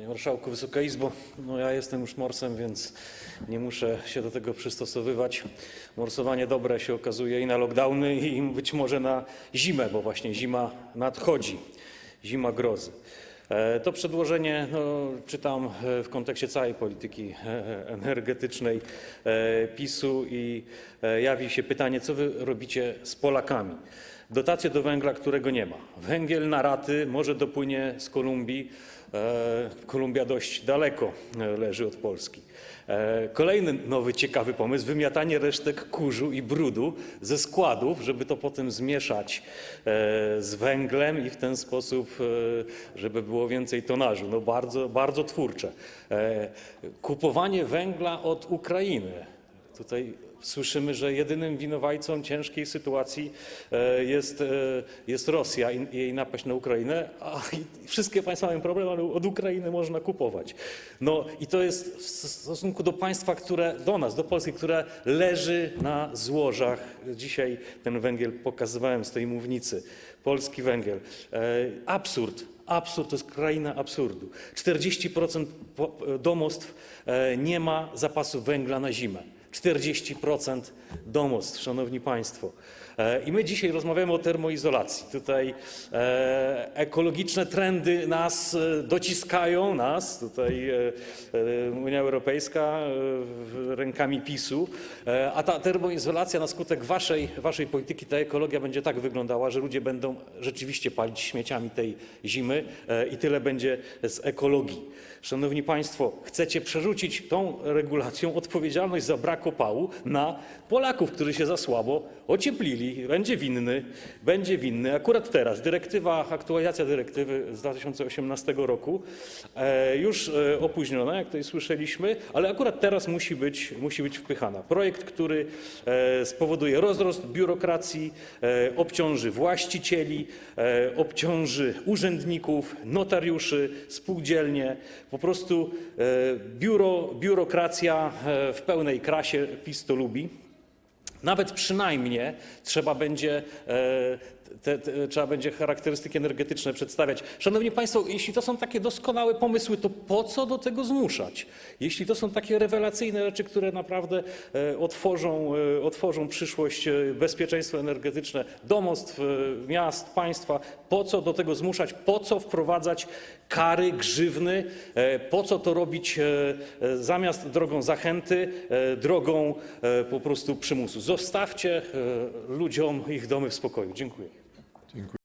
Panie Marszałku, Wysoka Izbo, no ja jestem już morsem, więc nie muszę się do tego przystosowywać. Morsowanie dobre się okazuje i na lockdowny, i być może na zimę, bo właśnie zima nadchodzi, zima grozy. E, To przedłożenie no, czytam e, w kontekście całej polityki e, energetycznej PiSu i jawi się pytanie, co wy robicie z Polakami. Dotacje do węgla, którego nie ma. Węgiel na raty może dopłynie z Kolumbii. E, Kolumbia dość daleko e, leży od Polski. E, Kolejny nowy ciekawy pomysł, wymiatanie resztek kurzu i brudu ze składów, żeby to potem zmieszać z węglem i w ten sposób, żeby było więcej tonażu. No bardzo, bardzo twórcze. Kupowanie węgla od Ukrainy. Tutaj słyszymy, że jedynym winowajcą ciężkiej sytuacji e, jest, e, jest Rosja i jej napaść na Ukrainę, a wszystkie państwa mają problem, ale od Ukrainy można kupować. No i to jest w stosunku do państwa, które, do nas, do Polski, które leży na złożach. Dzisiaj ten węgiel pokazywałem z tej mównicy. Polski węgiel. E, Absurd. Absurd to jest kraina absurdu. 40% po- domostw nie ma zapasu węgla na zimę. 40% domostw, szanowni państwo. E, I my dzisiaj rozmawiamy o termoizolacji. Tutaj e, ekologiczne trendy nas e, dociskają, nas, tutaj Unia Europejska rękami PiSu, a ta termoizolacja na skutek waszej, waszej polityki, ta ekologia będzie tak wyglądała, że ludzie będą rzeczywiście palić śmieciami tej zimy i tyle będzie z ekologii. Szanowni Państwo, chcecie przerzucić tą regulacją odpowiedzialność za brak opału na Polaków, którzy się za słabo ocieplili. Będzie winny, będzie winny. Akurat teraz dyrektywa, aktualizacja dyrektywy z 2018 roku e, już e, opóźniona, jak tutaj słyszeliśmy, ale akurat teraz musi być, musi być wpychana. Projekt, który e, spowoduje rozrost biurokracji, obciąży właścicieli, obciąży urzędników, notariuszy, spółdzielnie. Po prostu biuro, biurokracja w pełnej krasie PiS to lubi. Nawet przynajmniej trzeba będzie, e, te, te, trzeba będzie charakterystyki energetyczne przedstawiać. Szanowni Państwo, jeśli to są takie doskonałe pomysły, to po co do tego zmuszać? Jeśli to są takie rewelacyjne rzeczy, które naprawdę e, otworzą, e, otworzą przyszłość, e, bezpieczeństwo energetyczne domostw, miast, państwa, po co do tego zmuszać? Po co wprowadzać kary, grzywny? Po co to robić zamiast drogą zachęty, drogą po prostu przymusu? Zostawcie ludziom ich domy w spokoju. Dziękuję.